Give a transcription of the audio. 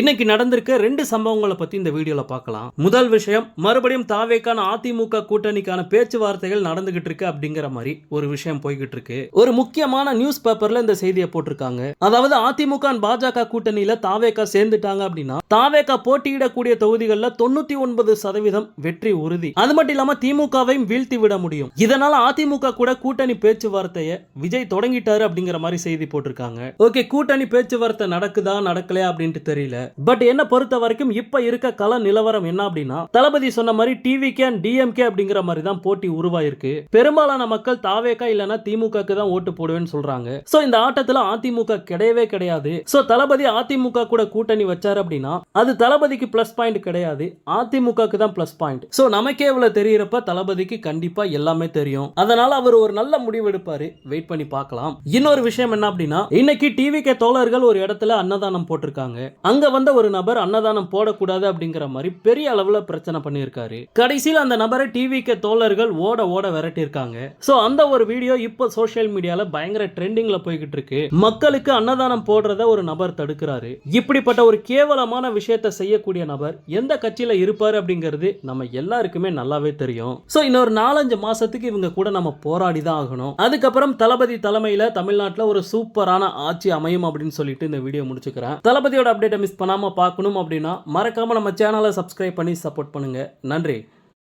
இன்னைக்கு நடந்திருக்க ரெண்டு சம்பவங்களை பத்தி இந்த வீடியோல பார்க்கலாம். முதல் விஷயம் மறுபடியும் தாவேக்கான அதிமுக கூட்டணிக்கான பேச்சுவார்த்தைகள் நடந்துகிட்டு இருக்கு அப்படிங்கிற மாதிரி ஒரு விஷயம் போய்கிட்டு இருக்கு. ஒரு முக்கியமான நியூஸ் பேப்பர்ல இந்த செய்தியை போட்டிருக்காங்க. அதாவது அதிமுக பாஜக கூட்டணியில தாவேக்கா சேர்ந்துட்டாங்க அப்படின்னா தாவேக்கா போட்டியிடக்கூடிய தொகுதிகளில் தொண்ணூத்தி ஒன்பது சதவீதம் வெற்றி உறுதி. அது மட்டும் இல்லாம திமுகவையும் வீழ்த்தி விட முடியும். இதனால அதிமுக கூட கூட்டணி பேச்சுவார்த்தையை விஜய் தொடங்கிட்டாரு அப்படிங்கிற மாதிரி செய்தி போட்டிருக்காங்க. ஓகே கூட்டணி பேச்சுவார்த்தை நடக்குதா நடக்கலையா அப்படின்ட்டு தெரியல. பட் என்ன பொறுத்த வரைக்கும் இப்ப இருக்க கல நிலவரம் என்ன அப்படின்னா தளபதி சொன்ன மாதிரி டிவிகே அண்ட் டிஎம்கே அப்படிங்கிற மாதிரி தான் போட்டி உருவாயிருக்கு. பெரும்பாலான மக்கள் தாவேக்கா இல்லனா திமுகக்கு தான் ஓட்டு போடுவேன்னு சொல்றாங்க. சோ இந்த ஆட்டத்துல அதிமுக கிடையவே கிடையாது. சோ தளபதி அதிமுக கூட கூட்டணி வச்சாரு அப்படின்னா அது தளபதிக்கு பிளஸ் பாயிண்ட் கிடையாது. அதிமுகக்கு தான் பிளஸ் பாயிண்ட் சோ நமக்கே இவ்வளவு தெரியறப்ப தளபதிக்கு கண்டிப்பா எல்லாமே தெரியும். அதனால அவர் ஒரு நல்ல முடிவு எடுப்பாரு. வெயிட் பண்ணி பார்க்கலாம். இன்னொரு விஷயம் என்ன அப்படின்னா இன்னைக்கு டிவிகே தோழர்கள் ஒரு இடத்துல அன்னதானம் போட்டிருக்காங்க. அங்க வந்த ஒரு நபர் அன்னதானம் போடக்கூடாது அப்படிங்கிற மாதிரி பெரிய அளவுல பிரச்சனை பண்ணியிருக்காரு. கடைசியில் அந்த நபரை டிவிக்கு தோழர்கள் ஓட ஓட விரட்டியிருக்காங்க. ஸோ அந்த ஒரு வீடியோ இப்போ சோஷியல் மீடியாவில் பயங்கர ட்ரெண்டிங்கில் போய்கிட்டு இருக்கு. மக்களுக்கு அன்னதானம் போடுறத ஒரு நபர் தடுக்கிறாரு. இப்படிப்பட்ட ஒரு கேவலமான விஷயத்தை செய்யக்கூடிய நபர் எந்த கட்சியில இருப்பார் அப்படிங்கிறது நம்ம எல்லாருக்குமே நல்லாவே தெரியும். ஸோ இன்னொரு நாலஞ்சு மாசத்துக்கு இவங்க கூட நம்ம போராடி தான் ஆகணும். அதுக்கப்புறம் தளபதி தலைமையில தமிழ்நாட்டுல ஒரு சூப்பரான ஆட்சி அமையும் அப்படின்னு சொல்லிட்டு இந்த வீடியோ முடிச்சுக்கிறேன். தளபதியோட அப்டேட்டை மிஸ் பண்ணாம பார்க்கணும் அப்படின்னா மறக்காம நம்ம சேனலை சப்ஸ்கிரைப் பண்ணி சப்போர்ட் பண்ணுங்க. நன்றி.